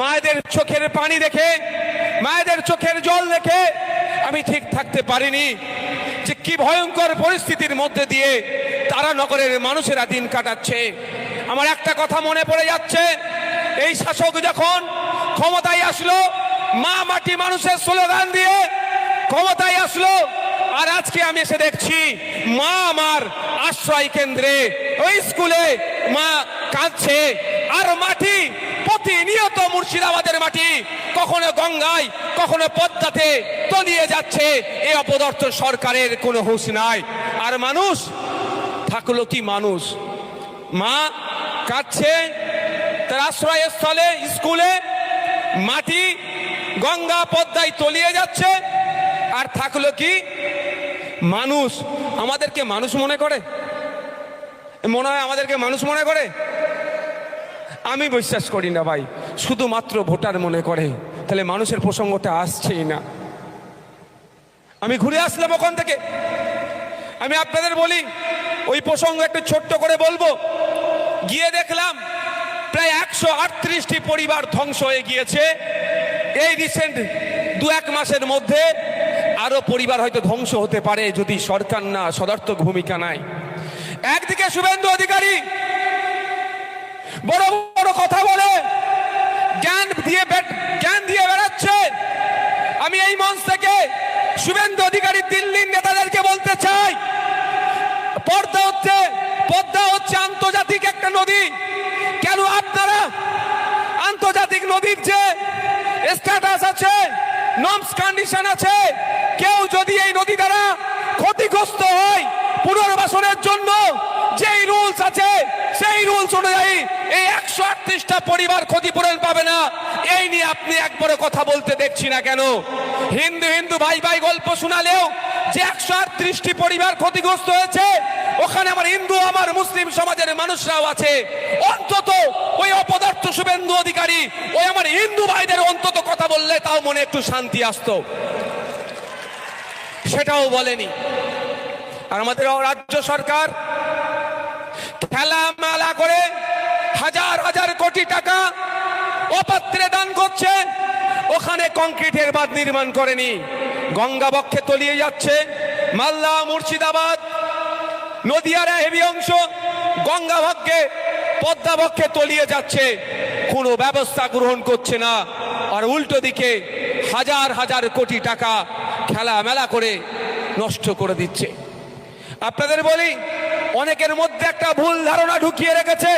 মায়েদের চোখের পানি দেখে, মায়েদের চোখের জল দেখে আমি ঠিক থাকতে পারিনি যে কি ভয়ঙ্কর পরিস্থিতির মধ্যে দিয়ে তারা নগরের মানুষেরা দিন কাটাচ্ছে। আমার একটা কথা মনে পড়ে যাচ্ছে, এই শাসক যখন ক্ষমতায় আসলো, মা মাটি মানুষের স্লোগান দিয়ে ক্ষমতায় আসলো, আর আজকে আমি এসে দেখছি মা আমার আশ্রয় কেন্দ্রে, ওই স্কুলে মা কাঁদছে, আর মাটি প্রতিনিয়ত মুর্শিদাবাদের মাটি। কখনো গঙ্গায়, কখনো পদ্মাতে তলিয়ে যাচ্ছে। এই অপদার্থ সরকারের কোনো হুঁশ নাই। আর মানুষ, থাকল কি মানুষ? মা কাঁদছে, তার আশ্রয়স্থলে, স্কুলে, মাটি, গঙ্গা, পদ্মায় তলিয়ে যাচ্ছে। আর থাকল কি মানুষ? আমাদেরকে মানুষ মনে করে? মনে হয় আমাদেরকে মানুষ মনে করে? আমি বিশ্বাস করি না ভাই, শুধুমাত্র ভোটার মনে করে, তাহলে মানুষের প্রসঙ্গটা আসছেই না। আমি ঘুরে আসলাম ওখান থেকে। আমি আপনাদের বলি, ওই প্রসঙ্গ একটু ছোট্ট করে বলব। গিয়ে দেখলাম, প্রায় একশো আটত্রিশটি পরিবার ধ্বংস হয়ে গিয়েছে। এই রিসেন্ট দু এক মাসের মধ্যে আরও পরিবার হয়তো ধ্বংস হতে পারে যদি সরকার না সদার্থক ভূমিকা নাই একদিকে শুভেন্দু অধিকারী বড় বড় কথা বলে। জ্ঞান দিয়ে জ্ঞান দিয়ে বেড়াচ্ছে। আমি এই মঞ্চ থেকে শুভেন্দু অধিকারী দিল্লির নেতাদেরকে বলতে চাই। পর্দা হচ্ছে, পদ্মা হচ্ছে আন্তর্জাতিক একটা নদী। কেন আপনারা আন্তর্জাতিক নদীর যে স্ট্যাটাস আছে নমস কন্ডিশন আছে, কেউ যদি এই নদী দ্বারা ক্ষতিগ্রস্ত হয় পুনর্বাসনের জন্য যেই রুলস আছে, সেই রুলস অনুযায়ী এই একশো আটত্রিশটা পরিবার ক্ষতিপূরণ পাবে না। এই নিয়ে আপনি একবারও কথা বলতে দেখছি না কেন? হিন্দু হিন্দু ভাই ভাই গল্প শোনালেও যে একশো আটত্রিশটি পরিবার ক্ষতিগ্রস্ত হয়েছে, ওখানে আমার হিন্দু, আমার মুসলিম সমাজের মানুষরাও আছে। অন্তত ওই অপদার্থ শুভেন্দু অধিকারী, ওই আমার হিন্দু ভাইদের অন্তত কথা বললে তাও মনে একটু শান্তি আসতো। সেটাও বলেনি। আর আমাদের রাজ্য সরকার খেলা মেলা করে হাজার হাজার কোটি টাকা অপাত্রে দান করছে। ওখানে কংক্রিটের বাঁধ নির্মাণ করেনি। গঙ্গা বক্ষে তলিয়ে যাচ্ছে। মালদা, মুর্শিদাবাদ, নদিয়ার হেভি অংশ গঙ্গা বক্ষে পদ্মা বক্ষে তলিয়ে যাচ্ছে। কোনো ব্যবস্থা গ্রহণ করছে না। আর উল্টো দিকে হাজার হাজার কোটি টাকা খেলা মেলা করে নষ্ট করে দিচ্ছে। আপনাদের বলি অনেকের মধ্যে একটা ভুল ধারণা ঢুকিয়ে রেখেছে,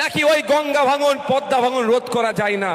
নাকি ওই গঙ্গা ভাঙন, পদ্মা ভাঙন রোধ করা যায় না?